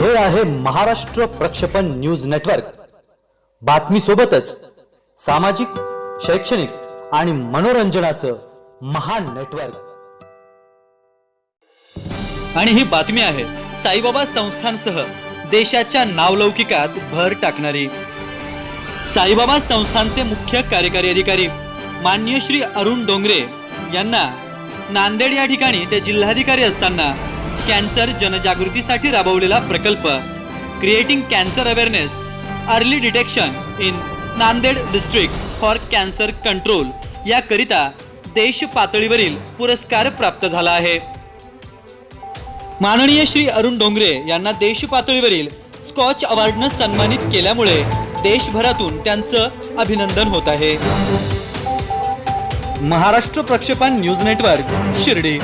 हे आहे महाराष्ट्र प्रक्षेपण न्यूज नेटवर्क. बातमी सोबतच सामाजिक शैक्षणिक आणि मनोरंजनाचं महान नेटवर्क. आणि ही बातमी आहे साईबाबा संस्थानसह देशाच्या नावलौकिकात भर टाकणारी. साईबाबा संस्थानचे मुख्य कार्यकारी अधिकारी मान्य श्री अरुण डोंगरे यांना नांदेड या ठिकाणी ते जिल्हाधिकारी असताना कॅन्सर जनजागृतीसाठी राबवलेला प्रकल्प. Creating cancer awareness early detection in Nanded district for cancer control याकरिता देश पातळीवरील पुरस्कार प्राप्त झाला आहे. माननीय श्री अरुण डोंगरे यांना देश पातळीवरील स्कॉच अवॉर्डनं सन्मानित केल्यामुळे देशभरातून त्यांचं अभिनंदन होत आहे. महाराष्ट्र प्रक्षेपण न्यूज नेटवर्क शिर्डी.